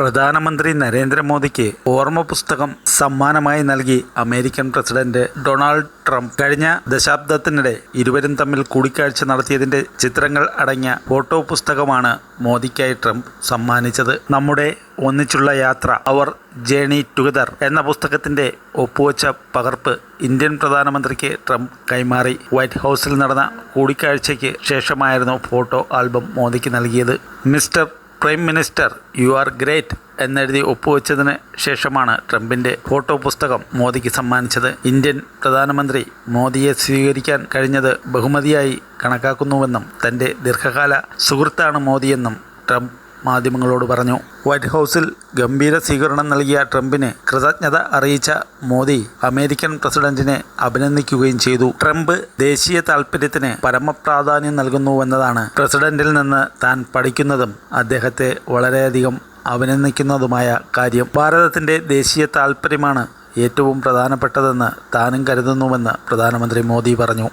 പ്രധാനമന്ത്രി നരേന്ദ്രമോദിക്ക് ഓർമ്മ പുസ്തകം സമ്മാനമായി നൽകി അമേരിക്കൻ പ്രസിഡന്റ് ഡൊണാൾഡ് ട്രംപ്. കഴിഞ്ഞ ദശാബ്ദത്തിനിടെ ഇരുവരും തമ്മിൽ കൂടിക്കാഴ്ച നടത്തിയതിന്റെ ചിത്രങ്ങൾ അടങ്ങിയ ഫോട്ടോ പുസ്തകമാണ് മോദിക്കായി ട്രംപ് സമ്മാനിച്ചത്. നമ്മുടെ ഒന്നിച്ചുള്ള യാത്ര അവർ ജേണി ടുഗദർ എന്ന പുസ്തകത്തിന്റെ ഒപ്പുവച്ച പകർപ്പ് ഇന്ത്യൻ പ്രധാനമന്ത്രിക്ക് ട്രംപ് കൈമാറി. വൈറ്റ് ഹൗസിൽ നടന്ന കൂടിക്കാഴ്ചയ്ക്ക് ശേഷമായിരുന്നു ഫോട്ടോ ആൽബം മോദിക്ക് നൽകിയത്. Mister prime minister you are great എന്നെഴുതി ഒപ്പുവെച്ചതിന് ശേഷമാണ് ട്രംപിന്റെ ഫോട്ടോ പുസ്തകം മോദിക്ക് സമ്മാനിച്ചത്. ഇന്ത്യൻ പ്രധാനമന്ത്രി മോദിയെ സ്വീകരിക്കാൻ കഴിഞ്ഞത് ബഹുമതിയായി കണക്കാക്കുന്നുവെന്നും തന്റെ ദീർഘകാല സുഹൃത്താണ് മോദിയെന്നും ട്രംപ് മാധ്യമങ്ങളോട് പറഞ്ഞു വൈറ്റ് ഹൗസിൽ ഗംഭീര സ്വീകരണം നൽകിയ ട്രംപിന് കൃതജ്ഞത അറിയിച്ച മോദി അമേരിക്കൻ പ്രസിഡന്റിനെ അഭിനന്ദിക്കുകയും ചെയ്തു. ട്രംപ് ദേശീയ താൽപ്പര്യത്തിന് പരമപ്രാധാന്യം നൽകുന്നുവെന്നതാണ് പ്രസിഡന്റിൽ നിന്ന് താൻ പഠിക്കുന്നതും അദ്ദേഹത്തെ വളരെയധികം അഭിനന്ദിക്കുന്നതുമായ കാര്യം. ഭാരതത്തിന്റെ ദേശീയ താൽപ്പര്യമാണ് ഏറ്റവും പ്രധാനപ്പെട്ടതെന്ന് താനും കരുതുന്നുവെന്ന് പ്രധാനമന്ത്രി മോദി പറഞ്ഞു.